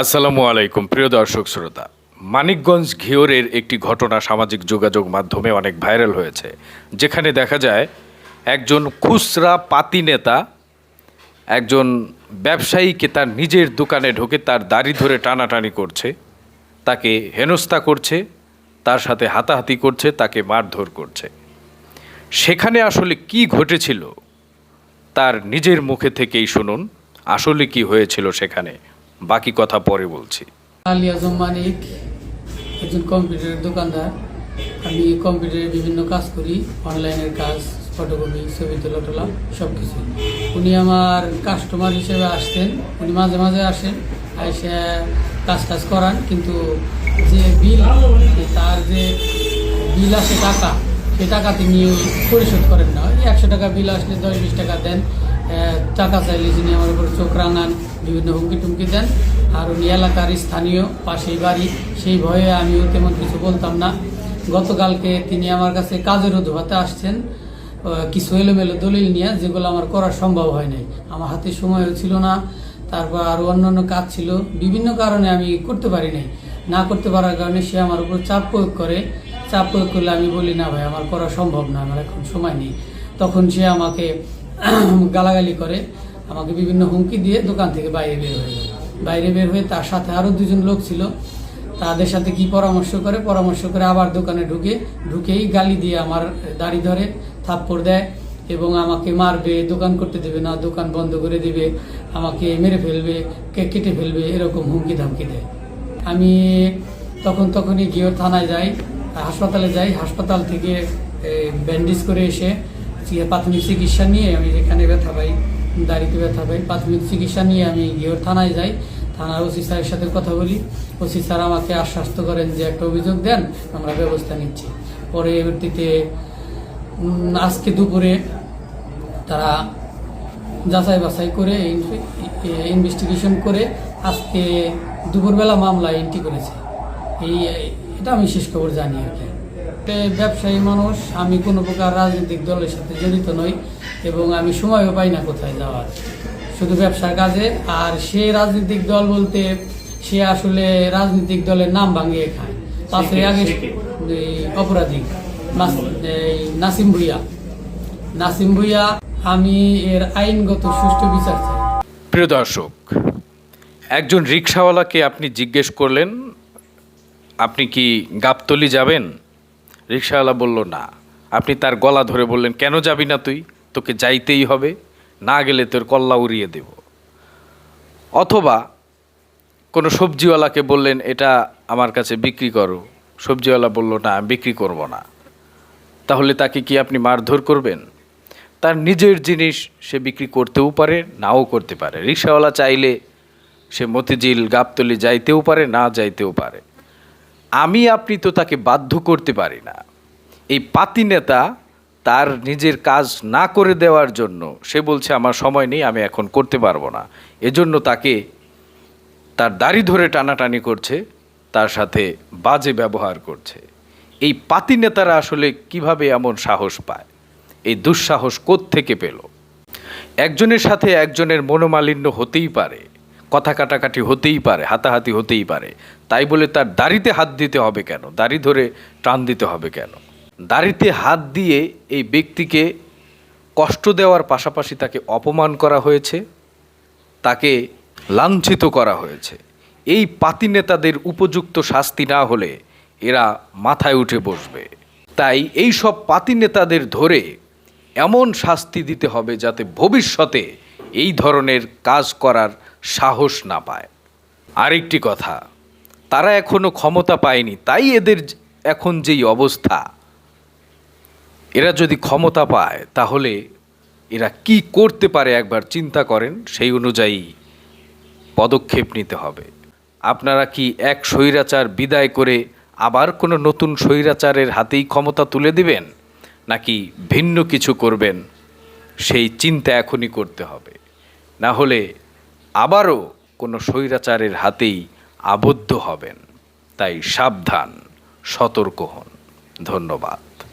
আসসালামু আলাইকুম, প্রিয় দর্শক শ্রোতা। মানিকগঞ্জ ঘিওরের একটি ঘটনা সামাজিক যোগাযোগ মাধ্যমে অনেক ভাইরাল হয়েছে, যেখানে দেখা যায় একজন খুচরা পাতি নেতা, একজন ব্যবসায়ীকে তার নিজের দোকানে ঢোকে তার দাড়ি ধরে টানাটানি করছে, তাকে হেনস্থা করছে, তার সাথে হাতাহাতি করছে, তাকে মারধর করছে। সেখানে আসলে কি ঘটেছিল, তার নিজের মুখে থেকেই শুনুন, আসলে কি হয়েছিল সেখানে। বাকি কথা পরে বলছি। আলী আজম মানিক, একজন কম্পিউটারের দোকানদার। আমি কম্পিউটারে বিভিন্ন কাজ করি, অনলাইনের কাজ, ফটোকপি, ছবি তোলা টোলা সব কিছু উনি আমার কাস্টমার হিসেবে আসতেন, উনি মাঝে মাঝে আসেন এসে কাজ টাজ করান, কিন্তু যে বিল তার যে বিল আসে টাকা সেই টাকা তিনি পরিশোধ করেন না। একশো টাকা বিল আসলে দশ বিশ টাকা দেন টাকা চাইলে যিনি আমার উপর চোখ রাঙান, বিভিন্ন হুমকি টুমকি দেন। আর উনি এলাকার স্থানীয়, পাশেই বাড়ি, সেই ভয়ে আমিও তেমন কিছু বলতাম না। গতকালকে তিনি আমার কাছে কাজের অজুহাতে আসছেন কিছু এলোমেলো দলিল নিয়ে, যেগুলো আমার করা সম্ভব হয় নাই। আমার হাতে সময়ও ছিল না, তারপর আরও অন্যান্য কাজ ছিল। বিভিন্ন কারণে আমি করতে পারি নাই। না করতে পারার কারণে সে আমার উপর চাপ প্রয়োগ করে। চাপ প্রয়োগ করলে আমি বলি, না ভাই, আমার করা সম্ভব না, আমার এখন সময় নেই। তখন সে আমাকে গালাগালি করে, আমাকে বিভিন্ন হুমকি দিয়ে দোকান থেকে বাইরে বের হয়ে বাইরে বের হয়ে তার সাথে আরও দুজন লোক ছিল। তাদের সাথে কি পরামর্শ করে? পরামর্শ করে আবার দোকানে ঢুকে, ঢুকেই গালি দিয়ে আমার দাড়ি ধরে, থাপ্পড় দেয় এবং আমাকে মারবে, দোকান করতে দেবে না, দোকান বন্ধ করে দিবে, আমাকে মেরে ফেলবে কেটে ফেলবে, এরকম হুমকি ধামকি দেয়। আমি তখন তখনই গিয়ে থানায় যাই, হাসপাতালে যাই, হাসপাতাল থেকে ব্যান্ডেজ করে এসে প্রাথমিক চিকিৎসা নিয়ে আমি এখানে ব্যথা পাই, দাড়িতে ব্যথা পাই। প্রাথমিক চিকিৎসা নিয়ে আমি গিয়ে থানায় যাই। থানার ওসি স্যারের সাথে কথা বলি। ওসি স্যার আমাকে আশ্বস্ত করেন যে একটা অভিযোগ দেন, আমরা ব্যবস্থা নিচ্ছি। পরবর্তীতে আজকে দুপুরে তারা যাচাই বাছাই করে ইনভেস্টিগেশন করে আজকে দুপুরবেলা মামলা এন্ট্রি করেছে। এই, এটা আমি শেষ খবর জানি আর কি। ব্যবসায়ী মানুষ আমি কোনো প্রকার রাজনৈতিক দলের সাথে জড়িত নই এবং আমি সময়ও পাই না কোথায় যাওয়ার। শুধু ব্যবসার কাজে আর সে রাজনৈতিক দল বলতে সে আসলে রাজনৈতিক দলের নাম ভাঙিয়ে খায়। পাঁচই আগস্ট এই অপরাধী এই নাসিম ভুইয়া। নাসিম ভুইয়া আমি এর আইনগত সুষ্ঠু বিচার চাই। প্রিয় দর্শক একজন রিক্সাওয়ালাকে আপনি জিজ্ঞেস করলেন আপনি কি গাবতলি যাবেন? রিক্সাওয়ালা বলল, না, আপনি তার গলা ধরে বললেন, কেন যাবি না তুই? তোকে যাইতেই হবে, না গেলে তোর কল্লা উড়িয়ে দেব। অথবা কোনো সবজিওয়ালাকে বললেন, এটা আমার কাছে বিক্রি করো। সবজিওয়ালা বলল, না, আমি বিক্রি করব না। তাহলে তাকে কি আপনি মারধর করবেন? তার নিজের জিনিস সে বিক্রি করতেও পারে, নাও করতে পারে। রিক্সাওয়ালা চাইলে সে মতিঝিল, গাবতলি যাইতেও পারে, না যাইতেও পারে। আমি আপনি তো তাকে বাধ্য করতে পারি না। এই পাতি নেতা তার নিজের কাজ না করে দেওয়ার জন্য সে বলছে, আমার সময় নেই, আমি এখন করতে পারব না। এজন্য তাকে তার দাড়ি ধরে টানাটানি করছে, তার সাথে বাজে ব্যবহার করছে। এই পাতি নেতারা আসলে কীভাবে এমন সাহস পায়? এই দুঃসাহস থেকে পেল? একজনের সাথে একজনের মনোমালিন্য হতেই পারে, কথা কাটাকাটি হতেই পারে, হাতাহাতি হতেই পারে। তাই বলে তার দাড়িতে হাত দিতে হবে কেন? দাড়ি ধরে টান দিতে হবে কেন? দাড়িতে হাত দিয়ে এই ব্যক্তিকে কষ্ট দেওয়ার পাশাপাশি তাকে অপমান করা হয়েছে, তাকে লাঞ্ছিত করা হয়েছে। এই পাতি নেতাদের উপযুক্ত শাস্তি না হলে এরা মাথায় উঠে বসবে। তাই এই সব পাতি নেতাদের ধরে এমন শাস্তি দিতে হবে যাতে ভবিষ্যতে এই ধরনের কাজ করার সাহস না পায়। আরেকটি কথা তারা এখনও ক্ষমতা পায়নি, তাই এদের এখন যেই অবস্থা। এরা যদি ক্ষমতা পায়, তাহলে এরা কি করতে পারে একবার চিন্তা করেন, সেই অনুযায়ী পদক্ষেপ নিতে হবে। আপনারা কি এক স্বৈরাচার বিদায় করে আবার কোনো নতুন স্বৈরাচারের হাতেই ক্ষমতা তুলে দিবেন, নাকি ভিন্ন কিছু করবেন, সেই চিন্তা এখনই করতে হবে। না হলে আবারও কোনো স্বৈরাচারের হাতেই আবদ্ধ হবেন। তাই সাবধান সতর্ক হন। ধন্যবাদ।